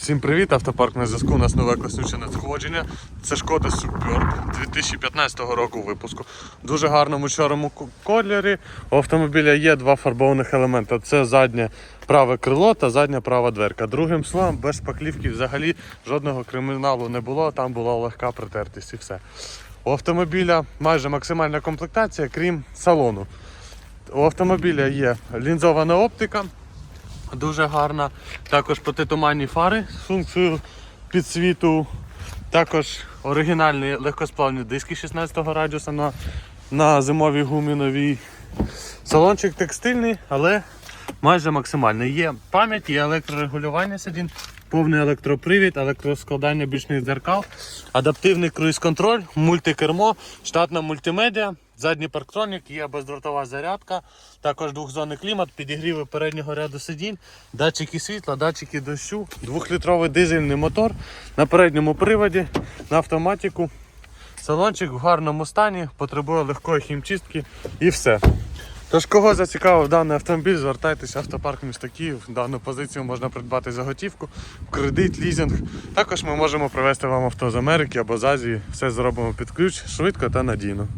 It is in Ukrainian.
Всім привіт, автопарк на зв'язку. У нас нове класнюче надходження. Це Шкода Superb 2015 року випуску. Дуже гарному чорному кольорі. У автомобіля є два фарбованих елементи. Це заднє праве крило та задня права дверка. Другим словом, без шпаклівки взагалі жодного криміналу не було. Там була легка притертість і все. У автомобіля майже максимальна комплектація, крім салону. У автомобіля є лінзована оптика, дуже гарна. Також протитуманні фари з функцією підсвіту. Також оригінальні легкосплавні диски 16 радіуса на, на зимовій гумі новій. Салончик текстильний, але майже максимальний. Є пам'ять, є електрорегулювання сидінь, повний електропривід, електроскладання бічних дзеркал, адаптивний круїз-контроль, мультикермо, штатна мультимедіа, задній парктронік, є бездротова зарядка, також двохзонний клімат, підігріви переднього ряду сидінь, датчики світла, датчики дощу, двохлітровий дизельний мотор на передньому приводі, на автоматику. Салончик в гарному стані, потребує легкої хімчистки і все. Тож, кого зацікавив даний автомобіль, звертайтеся в автопарк міста Київ. Дану позицію можна придбати за готівку, кредит, лізинг. Також ми можемо привезти вам авто з Америки або з Азії. Все зробимо під ключ, швидко та надійно.